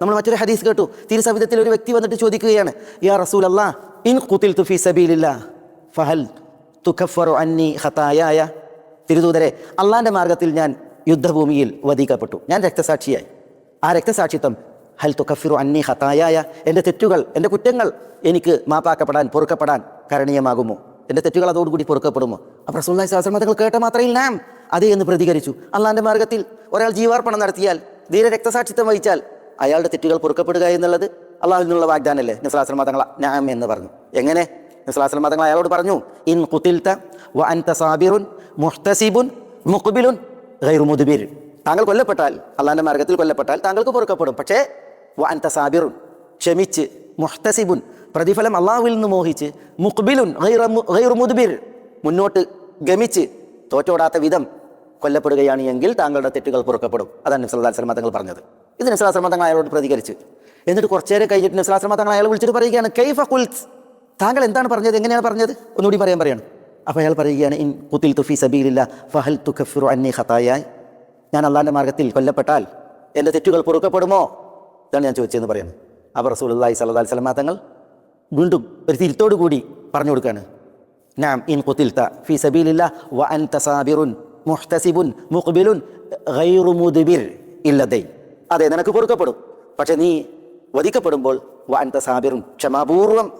നമ്മൾ മറ്റൊരു ഹദീസ് കേട്ടു. തിരുസവിധത്തിൽ ഒരു വ്യക്തി വന്നിട്ട് ചോദിക്കുകയാണ് യാ റസൂൽ അല്ലാ ഇൻ കുത്തിൽ തുഫി സബീലില്ല ഫഹൽ തുഖഫറു അന്നി ഹത്തായായ തിരുദൂതരെ അള്ളാന്റെ മാർഗത്തിൽ ഞാൻ യുദ്ധഭൂമിയിൽ വധിക്കപ്പെട്ടു. ഞാൻ രക്തസാക്ഷിയായി. ആ രക്തസാക്ഷിത്വം ഹൽ തുഖഫിറു അന്നി ഹത്തായായ എന്റെ തെറ്റുകൾ എന്റെ കുറ്റങ്ങൾ എനിക്ക് മാപ്പാക്കപ്പെടാൻ പൊറുക്കപ്പെടാൻ കരണീയമാകുമോ? എന്റെ തെറ്റുകൾ അതോടുകൂടി പൊറുക്കപ്പെടുമോ? അപ്പോൾ റസൂല്ലായി സഹസ്രം തങ്ങൾ കേട്ട മാത്രയിൽ നാം അതേ എന്ന് പ്രതികരിച്ചു. അള്ളാന്റെ മാർഗത്തിൽ ഒരാൾ ജീവാർപ്പണം നടത്തിയാൽ ധീര രക്തസാക്ഷിത്വം വഹിച്ചാൽ അയാളുടെ തെറ്റുകൾ പൊറുക്കപ്പെടുക എന്നുള്ളത് അള്ളാഹുവിൽ നിന്നുള്ള വാഗ്ദാനല്ലേ? നിസ്ലാസ്ലം തങ്ങൾ ഞാം എന്ന് പറഞ്ഞു. എങ്ങനെ? നിസ്ലാസ്ലം തങ്ങൾ അയാളോട് പറഞ്ഞു ഇൻ കുത്തിൽത്ത വ അൻത സാബിറുൻ മുഹ്തസിബുൻ മുഖബിലുൻ ഗൈറു താങ്കൾ കൊല്ലപ്പെട്ടാൽ അള്ളാഹിന്റെ മാർഗത്തിൽ കൊല്ലപ്പെട്ടാൽ താങ്കൾക്ക് പൊറുക്കപ്പെടും. പക്ഷേ വ അൻത സാബിറുൻ ക്ഷമിച്ച് മുഹ്തസിബുൻ പ്രതിഫലം അള്ളാഹുവിൽ നിന്ന് മോഹിച്ച് മുഖ്ബിലുൻ ഗൈറു മുദ്ബിർ മുന്നോട്ട് ഗമിച്ച് തോറ്റോടാത്ത വിധം കൊല്ലപ്പെടുകയാണ് എങ്കിൽ താങ്കളുടെ തെറ്റുകൾ പൊറുക്കപ്പെടും. അതാണ് നിസ്ലാസ്ലമ തങ്ങൾ പറഞ്ഞത്. ഇത് നിസ്ലാസ്ലമ തങ്ങൾ അയാളോട് പ്രതികരിച്ചു. എന്നിട്ട് കുറച്ചു നേരം കഴിഞ്ഞിട്ട് നിസ്ലാസ്ലമ തങ്ങൾ അയാൾ വിളിച്ചിട്ട് പറയുകയാണ് കൈഫ കുൽസ് താങ്കൾ എന്താണ് പറഞ്ഞത്? എങ്ങനെയാണ് പറഞ്ഞത്? ഒന്നുകൂടി പറയാൻ പറയണം. അപ്പോൾ അയാൾ പറയുകയാണ് ഇൻ കുത്തിൽ തുഫി സബീലില്ല ഫഹൽ തുഖഫിറു അന്നി ഹത്തായായി ഞാൻ അള്ളാന്റെ മാർഗത്തിൽ കൊല്ലപ്പെട്ടാൽ എന്റെ തെറ്റുകൾ പൊറുക്കപ്പെടുമോ? ഇതാണ് ഞാൻ ചോദിച്ചതെന്ന് പറയുന്നത് അപ്പോൾ സ്വല്ലല്ലാഹി അലൈഹി വസല്ലം തങ്ങൾ വീണ്ടും ഒരു തിരുത്തോടു കൂടി പറഞ്ഞു കൊടുക്കുകയാണ്. നാം ഇൻ കുത്തിൽത്ത ഫി സബീലില്ല വ അൻത തസാബിറുൻ മുഹ്തസിബുൻ മുഖ്ബിലുൻ ഗൈറു മുദ്ബിർ ഇല്ലദൈ അതെ നിനക്ക് പൊറുക്കപ്പെടും. പക്ഷെ നീ വധിക്കപ്പെടുമ്പോൾ വ സാബിറും ക്ഷമാപൂർവം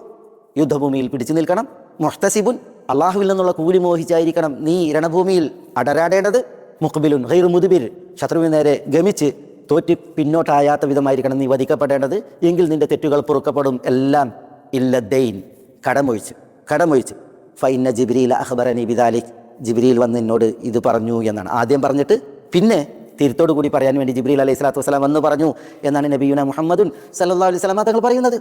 യുദ്ധഭൂമിയിൽ പിടിച്ചു നിൽക്കണം. മുഹ്തസിബുൻ അള്ളാഹുവിൽ നിന്നുള്ള കൂലി മോഹിച്ചായിരിക്കണം നീ രണഭൂമിയിൽ അടരാടേണ്ടത്. മുഖബിലുൻ ഹൈർ മുതുബിർ ശത്രുവിന് നേരെ ഗമിച്ച് തോറ്റി പിന്നോട്ടായാത്ത വിധമായിരിക്കണം നീ വധിക്കപ്പെടേണ്ടത്. എങ്കിൽ നിന്റെ തെറ്റുകൾ പൊറുക്കപ്പെടും. എല്ലാം ഇല്ല ദൈൻ. കടമൊഴിച്ച് കടമൊഴിച്ച്. ഫൈന ജിബ്രീൽ അഹ്ബറനി ബിദാലിഖ് ജിബ്രീൽ വന്ന് എന്നോട് ഇത് പറഞ്ഞു എന്നാണ്. ആദ്യം പറഞ്ഞിട്ട് പിന്നെ തിരുത്തോടു കൂടി പറയാൻ വേണ്ടി ജിബ്രീൽ അലൈഹി സ്വലാത്തു വസ്സലാം വന്ന് പറഞ്ഞു എന്നാണ് നബിയുന മുഹമ്മദുൻ സല്ലാ അലൈഹി സ്വലാമ തങ്ങൾ പറയുന്നത്.